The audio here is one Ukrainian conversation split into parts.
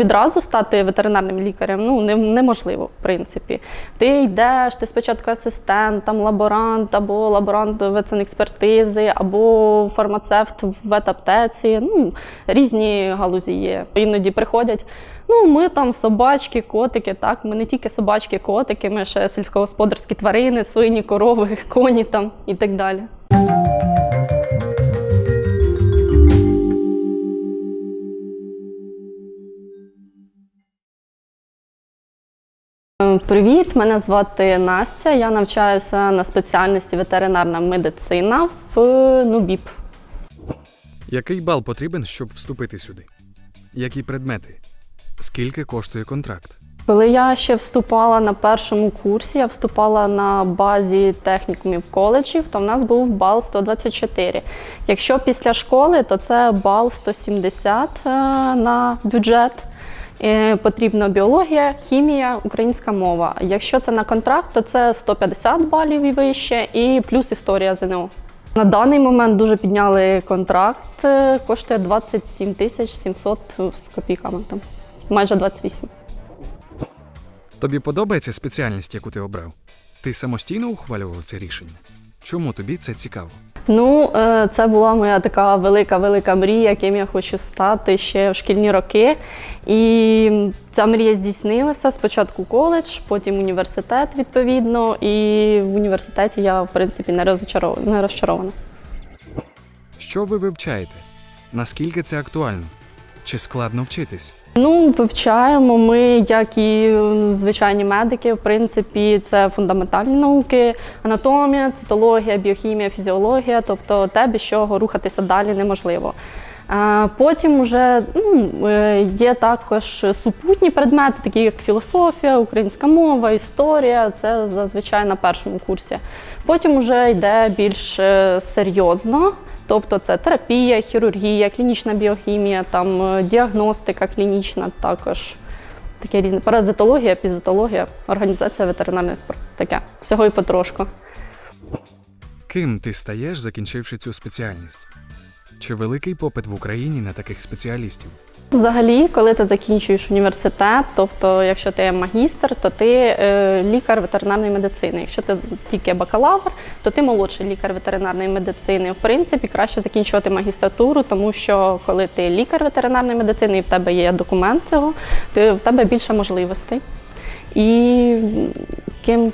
Відразу стати ветеринарним лікарем ну неможливо, в принципі. Ти йдеш, ти спочатку асистент, там лаборант, або лаборант ветсанекспертизи, або фармацевт в ветаптеці. Ну, різні галузі є. Іноді приходять. Ну, ми там собачки, котики. Так, ми не тільки собачки, котики, ми ще сільськогосподарські тварини, свині, корови, коні там і так далі. Привіт, мене звати Настя. Я навчаюся на спеціальності ветеринарна медицина в НУБІП. Який бал потрібен, щоб вступити сюди? Які предмети? Скільки коштує контракт? Коли я ще вступала на першому курсі, я вступала на базі технікумів коледжів, то в нас був бал 124. Якщо після школи, то це бал 170 е, на бюджет. Е, Потрібна біологія, хімія, українська мова. Якщо це на контракт, то це 150 балів і вище, і плюс історія ЗНО. На даний момент дуже підняли контракт, е, коштує 27 тисяч 700 з копійками, там майже 28. Тобі подобається спеціальність, яку ти обрав? Ти самостійно ухвалював це рішення? Чому тобі це цікаво? Ну, е, це була моя така велика велика мрія, яким я хочу стати ще в шкільні роки. І ця мрія здійснилася. Спочатку коледж, потім університет, відповідно. І в університеті я, в принципі, не розчарована. Не розчарована. Що ви вивчаєте? Наскільки це актуально? Чи складно вчитись? Ну, вивчаємо ми, як і ну, звичайні медики. В принципі, це фундаментальні науки, анатомія, цитологія, біохімія, фізіологія, тобто те, без чого рухатися далі неможливо. Потім вже ну, е, є також супутні предмети, такі як філософія, українська мова, історія. Це зазвичай на першому курсі. Потім вже йде більш е, серйозно. Тобто це терапія, хірургія, клінічна біохімія, там е, діагностика клінічна, також таке різне. Паразитологія, епізотологія, організація ветеринарної спорту. Таке всього і потрошку. Ким ти стаєш, закінчивши цю спеціальність? Чи великий попит в Україні на таких спеціалістів? Взагалі, коли ти закінчуєш університет, тобто, якщо ти магістр, то ти е, лікар ветеринарної медицини. Якщо ти тільки бакалавр, то ти молодший лікар ветеринарної медицини. В принципі, краще закінчувати магістратуру, тому що коли ти лікар ветеринарної медицини і в тебе є документ цього, то в тебе більше можливостей. І ким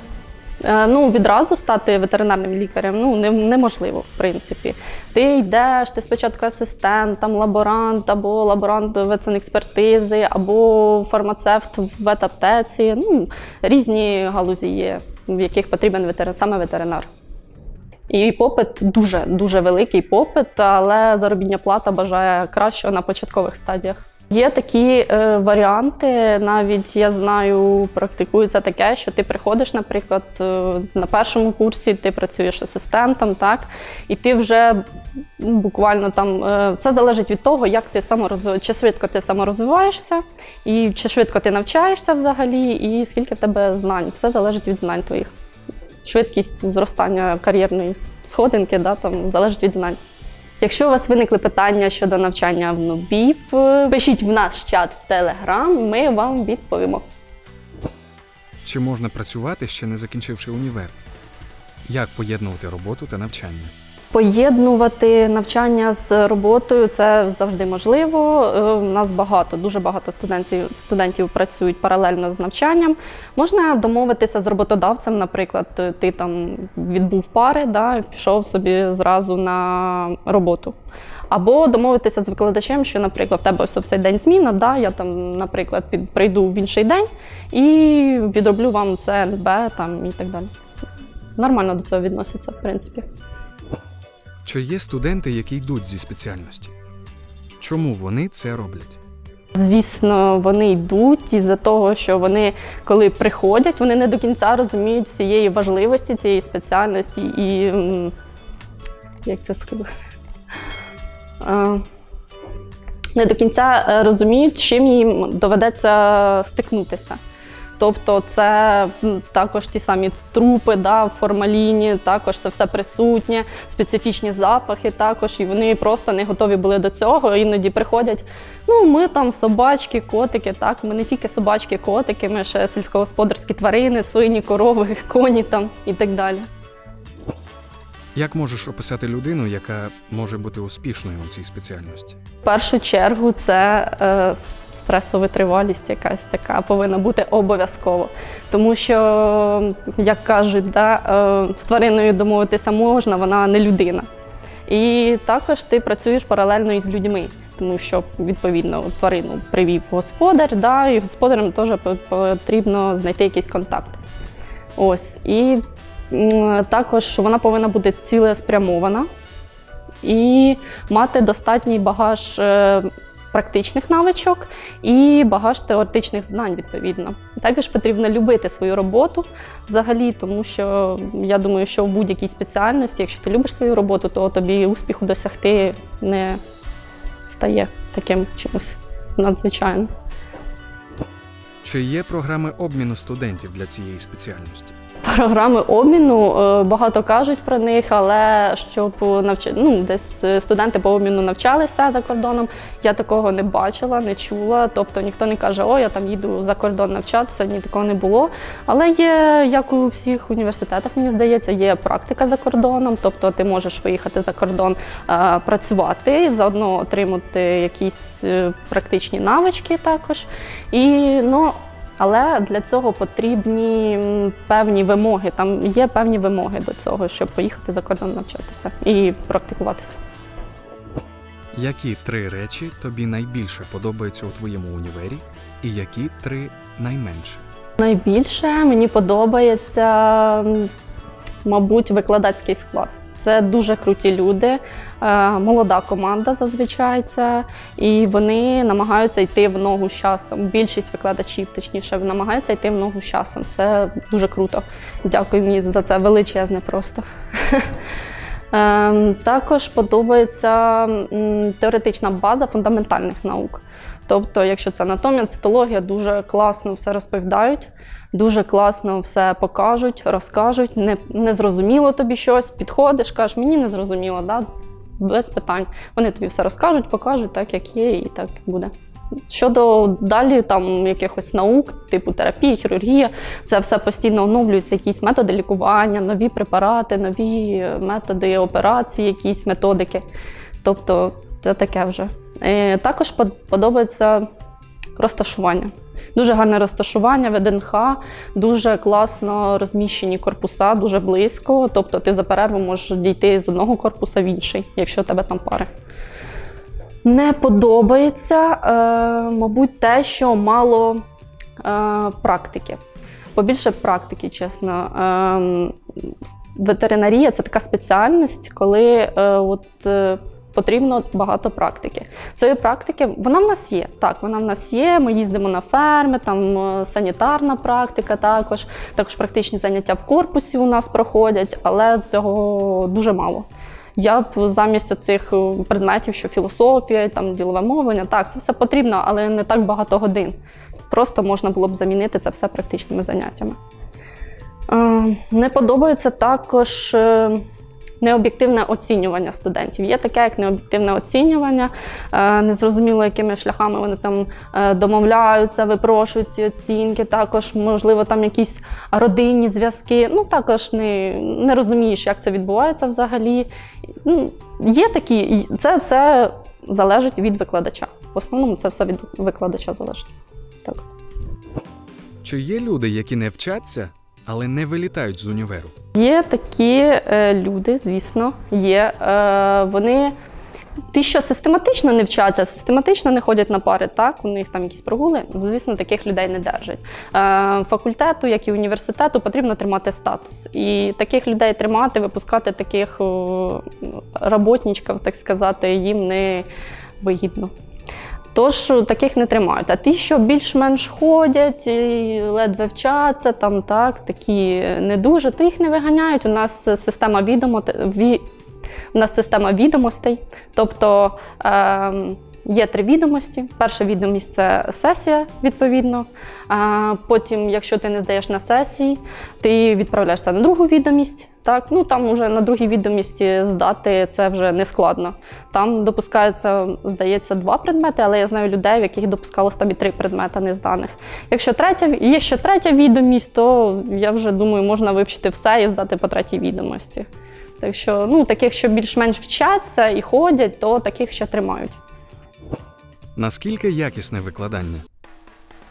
Ну, відразу стати ветеринарним лікарем ну, не- неможливо, в принципі. Ти йдеш, ти спочатку асистент, там лаборант, або лаборант ветсанекспертизи, або фармацевт в ветаптеці. Ну, різні галузі є, в яких потрібен ветерин, саме ветеринар. І попит дуже дуже великий попит, але заробітня плата бажає кращого на початкових стадіях. Є такі е, варіанти, навіть я знаю, практикується таке, що ти приходиш, наприклад, е, на першому курсі, ти працюєш асистентом, так, і ти вже ну, буквально там е, все залежить від того, як ти саморозвив... чи швидко ти саморозвиваєшся, і чи швидко ти навчаєшся взагалі, і скільки в тебе знань. Все залежить від знань твоїх. Швидкість зростання кар'єрної сходинки да, там, залежить від знань. Якщо у вас виникли питання щодо навчання в НУБІП, пишіть в наш чат в Телеграм, ми вам відповімо. Чи можна працювати, ще не закінчивши універ? Як поєднувати роботу та навчання? Поєднувати навчання з роботою це завжди можливо. Е, У нас багато, дуже багато студентів, студентів працюють паралельно з навчанням. Можна домовитися з роботодавцем, наприклад, ти там відбув пари, да, пішов собі зразу на роботу. Або домовитися з викладачем, що, наприклад, в тебе ось в цей день зміна, да, я там, наприклад, під, прийду в інший день і відроблю вам це НБ там, і так далі. Нормально до цього відносяться, в принципі. Чи є студенти, які йдуть зі спеціальності? Чому вони це роблять? Звісно, вони йдуть із-за того, що вони, коли приходять, вони не до кінця розуміють всієї важливості цієї спеціальності і як це сказати? Не до кінця е, розуміють, чим їм доведеться стикнутися. Тобто, це також ті самі трупи, да, в формаліні, також це все присутнє, специфічні запахи також, і вони просто не готові були до цього. Іноді приходять. Ну, ми там собачки, котики. Так, ми не тільки собачки, котики, ми ще сільськогосподарські тварини, свині, корови, коні там і так далі. Як можеш описати людину, яка може бути успішною у цій спеціальності? В першу чергу це е, стресова тривалість якась така повинна бути обов'язково. Тому що, як кажуть, да, е, з твариною домовитися можна, вона не людина. І також ти працюєш паралельно із людьми, тому що відповідно тварину привів господар, да, і господарям теж потрібно знайти якийсь контакт. Ось. І також вона повинна бути цілеспрямована і мати достатній багаж е, практичних навичок і багаж теоретичних знань, відповідно. Також потрібно любити свою роботу взагалі, тому що я думаю, що в будь-якій спеціальності, якщо ти любиш свою роботу, то тобі успіху досягти не стає таким чимось надзвичайним. Чи є програми обміну студентів для цієї спеціальності? Програми обміну е, багато кажуть про них, але щоб навч... ну, десь е, студенти по обміну навчалися за кордоном, я такого не бачила, не чула. Тобто ніхто не каже, о, я там їду за кордон навчатися, ні такого не було. Але є, як у всіх університетах, мені здається, є практика за кордоном, тобто ти можеш виїхати за кордон е, працювати заодно отримати якісь практичні навички також. І ну. Але для цього потрібні певні вимоги. Там є певні вимоги до цього, щоб поїхати за кордон навчатися і практикуватися. Які три речі тобі найбільше подобаються у твоєму універі, і які три найменше? Найбільше мені подобається, мабуть, викладацький склад. Це дуже круті люди, е, молода команда зазвичай це, і вони намагаються йти в ногу з часом. Більшість викладачів, точніше, намагаються йти в ногу з часом. Це дуже круто. Дякую мені за це величезне просто. Ем, Також подобається теоретична база фундаментальних наук. Тобто, якщо це анатомія, цитологія, дуже класно все розповідають, дуже класно все покажуть, розкажуть. Не, не зрозуміло тобі щось, підходиш, кажеш, мені не зрозуміло, да? без питань. Вони тобі все розкажуть, покажуть так, як є, і так буде. Щодо далі там якихось наук, типу терапія, хірургія, це все постійно оновлюються, якісь методи лікування, нові препарати, нові методи операції, якісь методики. Тобто це таке вже. Е, Також подобається розташування. Дуже гарне розташування ВДНХ, дуже класно розміщені корпуса, дуже близько. Тобто ти за перерву можеш дійти з одного корпуса в інший, якщо у тебе там пари. Не подобається, е, мабуть, те, що мало е, практики. Побільше практики, чесно. Ем, ветеринарія це така спеціальність, коли е, от, е, потрібно багато практики. Цієї практики вона в нас є. Так, вона в нас є. Ми їздимо на ферми, там е, санітарна практика також, також практичні заняття в корпусі у нас проходять, але цього дуже мало. Я б замість цих предметів, що філософія, там ділове мовлення, так, це все потрібно, але не так багато годин. Просто можна було б замінити це все практичними заняттями. Е, Не подобається також е, необ'єктивне оцінювання студентів. Є таке, як необ'єктивне оцінювання, е, незрозуміло, якими шляхами вони там е, домовляються, випрошують ці оцінки. Також, можливо, там якісь родинні зв'язки. Ну, також не, не розумієш, як це відбувається взагалі. Ну, Є такі, це все залежить від викладача. В основному це все від викладача залежить. Так. Чи є люди, які не вчаться, але не вилітають з універу? Є такі е, люди, звісно, є. Е, вони ті, що систематично не вчаться, систематично не ходять на пари, так, у них там якісь прогули, звісно, таких людей не держать. Е, факультету, як і університету, потрібно тримати статус. І таких людей тримати, випускати таких о, роботничків, так сказати, їм не вигідно. Тож таких не тримають. А ті, що більш-менш ходять, і ледве вчаться, там так, такі не дуже, то їх не виганяють. У нас система відомо, ві, у нас система відомостей. Тобто ем, Є три відомості. Перша відомість це сесія, відповідно. Потім, якщо ти не здаєш на сесії, ти відправляєшся на другу відомість. Так, ну там вже на другій відомісті здати це вже не складно. Там допускається, здається, два предмети, але я знаю людей, в яких допускалось там і три предмети незданих. Якщо третя є ще третя відомість, то я вже думаю, можна вивчити все і здати по третій відомості. Так що, ну, таких, що більш-менш вчаться і ходять, то таких ще тримають. Наскільки якісне викладання?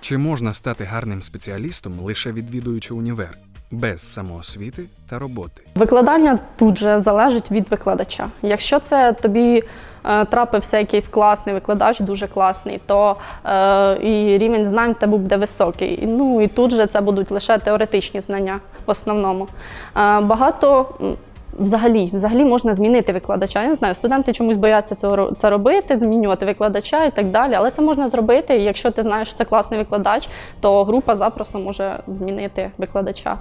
Чи можна стати гарним спеціалістом лише відвідуючи універ, без самоосвіти та роботи? Викладання тут же залежить від викладача. Якщо це тобі е, трапився якийсь класний викладач, дуже класний, то е, і рівень знань в тебе буде високий. Ну і тут же це будуть лише теоретичні знання в основному. Е, багато. Взагалі, взагалі можна змінити викладача. Я не знаю, студенти чомусь бояться цього це робити, змінювати викладача і так далі. Але це можна зробити. І якщо ти знаєш, що це класний викладач, то група запросто може змінити викладача.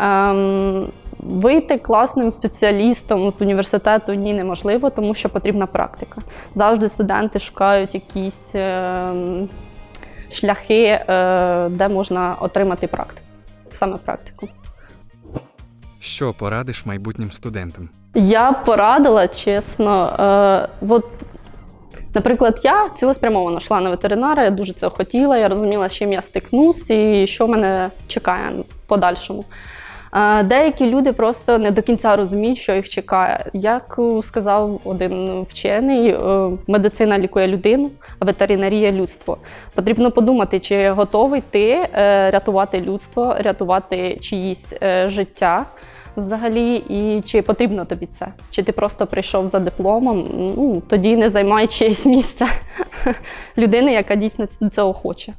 Ем, вийти класним спеціалістом з університету ні неможливо, тому що потрібна практика. Завжди студенти шукають якісь ем, шляхи, е, де можна отримати практику, саме практику. Що порадиш майбутнім студентам? Я порадила, чесно. Е, от, наприклад, я цілеспрямовано йшла на ветеринара, я дуже цього хотіла, я розуміла, з чим я стикнусь і що мене чекає в подальшому. Деякі люди просто не до кінця розуміють, що їх чекає. Як сказав один вчений, е, медицина лікує людину, а ветеринарія людство. Потрібно подумати, чи готовий ти е, рятувати людство, рятувати чиїсь е, життя взагалі, і чи потрібно тобі це? Чи ти просто прийшов за дипломом? Ну, тоді не займай чиєсь місце людини, яка дійсно цього хоче.